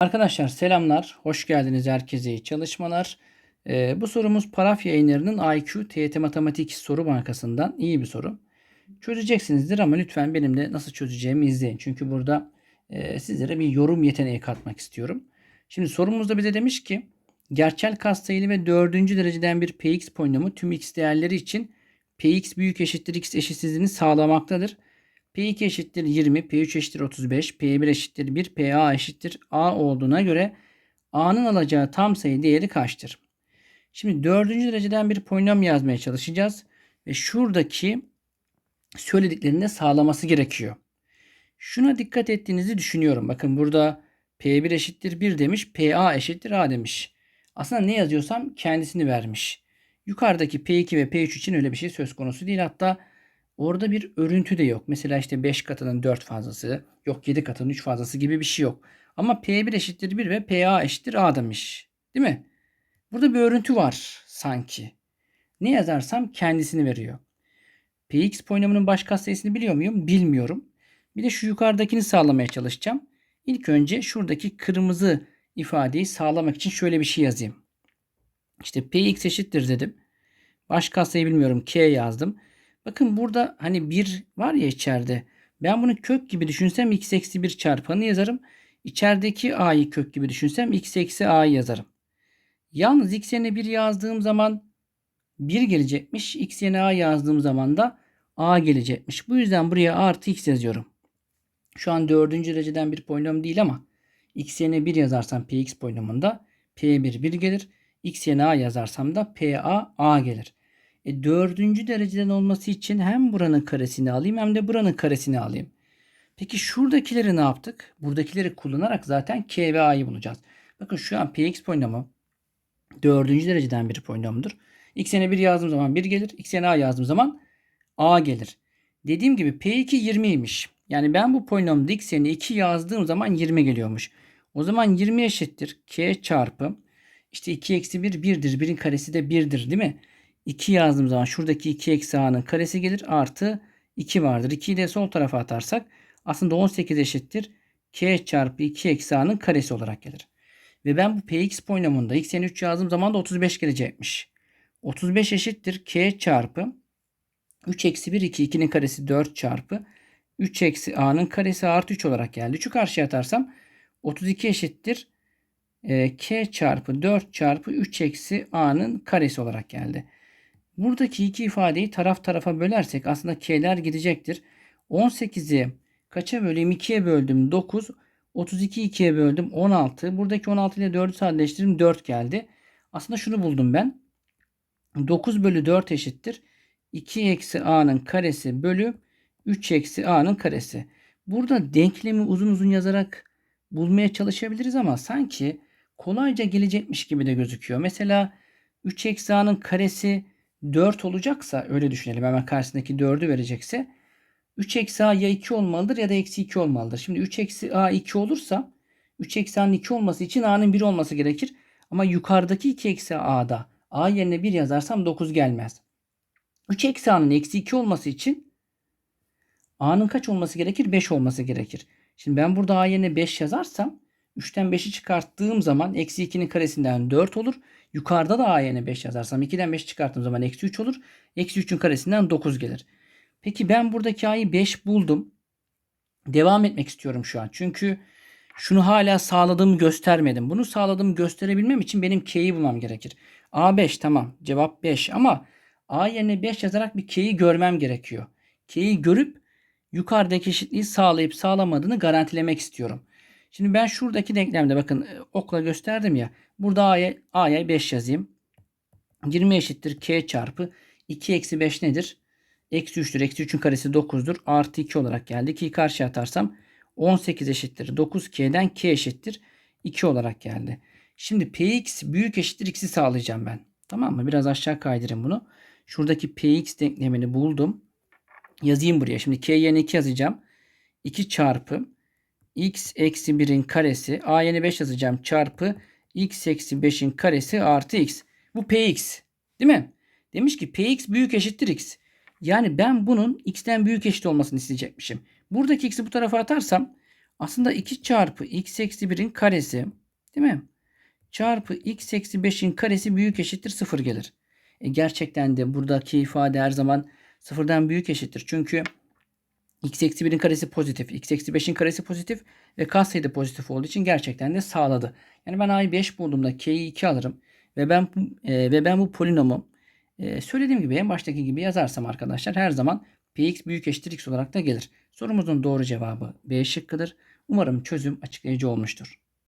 Arkadaşlar selamlar. Hoş geldiniz herkese iyi çalışmalar. Ee, bu sorumuz Paraf yayınlarının IQ TYT Matematik soru bankasından iyi bir soru. Çözeceksinizdir ama lütfen benim de nasıl çözeceğimi izleyin. Çünkü burada e, sizlere bir yorum yeteneği katmak istiyorum. Şimdi sorumuzda bize demiş ki gerçel katsayılı ve dördüncü dereceden bir px polinomu tüm x değerleri için px büyük eşittir x eşitsizliğini sağlamaktadır. P2 eşittir 20, P3 eşittir 35, P1 eşittir 1, PA eşittir A olduğuna göre A'nın alacağı tam sayı değeri kaçtır? Şimdi dördüncü dereceden bir polinom yazmaya çalışacağız. Ve şuradaki söylediklerini de sağlaması gerekiyor. Şuna dikkat ettiğinizi düşünüyorum. Bakın burada P1 eşittir 1 demiş, PA eşittir A demiş. Aslında ne yazıyorsam kendisini vermiş. Yukarıdaki P2 ve P3 için öyle bir şey söz konusu değil. Hatta Orada bir örüntü de yok. Mesela işte 5 katının 4 fazlası, yok 7 katının 3 fazlası gibi bir şey yok. Ama P1 eşittir 1 ve PA eşittir A demiş. Değil mi? Burada bir örüntü var sanki. Ne yazarsam kendisini veriyor. Px polinomunun baş katsayısını biliyor muyum? Bilmiyorum. Bir de şu yukarıdakini sağlamaya çalışacağım. İlk önce şuradaki kırmızı ifadeyi sağlamak için şöyle bir şey yazayım. İşte Px eşittir dedim. Baş katsayı bilmiyorum. K yazdım. Bakın burada hani 1 var ya içeride. Ben bunu kök gibi düşünsem x eksi 1 çarpanı yazarım. İçerideki a'yı kök gibi düşünsem x eksi a'yı yazarım. Yalnız x yerine 1 yazdığım zaman 1 gelecekmiş. x yerine a yazdığım zaman da a gelecekmiş. Bu yüzden buraya artı x yazıyorum. Şu an dördüncü dereceden bir polinom değil ama x yerine 1 yazarsam px polinomunda p1 1 gelir. x yerine a yazarsam da pa a gelir. E, dördüncü dereceden olması için hem buranın karesini alayım hem de buranın karesini alayım. Peki şuradakileri ne yaptık? Buradakileri kullanarak zaten k ve a'yı bulacağız. Bakın şu an px polinomu dördüncü dereceden bir polinomdur. x yerine 1 yazdığım zaman 1 gelir. x yerine a yazdığım zaman a gelir. Dediğim gibi p2 20'ymiş. Yani ben bu polinomda x yerine 2 yazdığım zaman 20 geliyormuş. O zaman 20 eşittir k çarpı işte 2 eksi 1 1'dir. 1'in karesi de 1'dir değil mi? 2 yazdığım zaman şuradaki 2 eksi a'nın karesi gelir. Artı 2 vardır. 2'yi de sol tarafa atarsak aslında 18 eşittir. k çarpı 2 eksi a'nın karesi olarak gelir. Ve ben bu px polinomunda x yerine 3 yazdığım zaman da 35 gelecekmiş. 35 eşittir k çarpı 3 eksi 1 2 2'nin karesi 4 çarpı 3 eksi a'nın karesi artı 3 olarak geldi. 3'ü karşıya atarsam 32 eşittir e, k çarpı 4 çarpı 3 eksi a'nın karesi olarak geldi. Buradaki iki ifadeyi taraf tarafa bölersek aslında k'ler gidecektir. 18'i kaça böleyim? 2'ye böldüm 9. 32 2'ye böldüm 16. Buradaki 16 ile 4'ü sadeleştirdim 4 geldi. Aslında şunu buldum ben. 9 bölü 4 eşittir. 2 eksi a'nın karesi bölü 3 eksi a'nın karesi. Burada denklemi uzun uzun yazarak bulmaya çalışabiliriz ama sanki kolayca gelecekmiş gibi de gözüküyor. Mesela 3 eksi a'nın karesi 4 olacaksa öyle düşünelim hemen karşısındaki 4'ü verecekse 3 eksi a ya 2 olmalıdır ya da eksi 2 olmalıdır. Şimdi 3 eksi a 2 olursa 3 eksi a'nın 2 olması için a'nın 1 olması gerekir. Ama yukarıdaki 2 eksi a'da a yerine 1 yazarsam 9 gelmez. 3 eksi a'nın eksi 2 olması için a'nın kaç olması gerekir? 5 olması gerekir. Şimdi ben burada a yerine 5 yazarsam 3'ten 5'i çıkarttığım zaman eksi 2'nin karesinden 4 olur. Yukarıda da a yerine 5 yazarsam 2'den 5 çıkarttığım zaman eksi 3 olur. Eksi 3'ün karesinden 9 gelir. Peki ben buradaki a'yı 5 buldum. Devam etmek istiyorum şu an. Çünkü şunu hala sağladığımı göstermedim. Bunu sağladığımı gösterebilmem için benim k'yi bulmam gerekir. a 5 tamam cevap 5 ama a yerine 5 yazarak bir k'yi görmem gerekiyor. K'yi görüp yukarıdaki eşitliği sağlayıp sağlamadığını garantilemek istiyorum. Şimdi ben şuradaki denklemde bakın e, okla gösterdim ya. Burada a'ya a'ya 5 yazayım. 20 eşittir k çarpı 2 eksi 5 nedir? Eksi 3'tür. Eksi 3'ün karesi 9'dur. Artı 2 olarak geldi. 2'yi karşıya atarsam 18 eşittir. 9k'den k eşittir. 2 olarak geldi. Şimdi px büyük eşittir x'i sağlayacağım ben. Tamam mı? Biraz aşağı kaydırayım bunu. Şuradaki px denklemini buldum. Yazayım buraya. Şimdi k yerine 2 yazacağım. 2 çarpı x eksi 1'in karesi a yerine 5 yazacağım çarpı x eksi 5'in karesi artı x. Bu px değil mi? Demiş ki px büyük eşittir x. Yani ben bunun x'ten büyük eşit olmasını isteyecekmişim. Buradaki x'i bu tarafa atarsam Aslında 2 çarpı x eksi 1'in karesi değil mi? Çarpı x eksi 5'in karesi büyük eşittir 0 gelir. E gerçekten de buradaki ifade her zaman sıfırdan büyük eşittir. Çünkü x eksi 1'in karesi pozitif. x eksi 5'in karesi pozitif. Ve katsayı pozitif olduğu için gerçekten de sağladı. Yani ben a'yı 5 bulduğumda k'yi 2 alırım. Ve ben e, ve ben bu polinomu e, söylediğim gibi en baştaki gibi yazarsam arkadaşlar her zaman px büyük eşittir x olarak da gelir. Sorumuzun doğru cevabı B şıkkıdır. Umarım çözüm açıklayıcı olmuştur.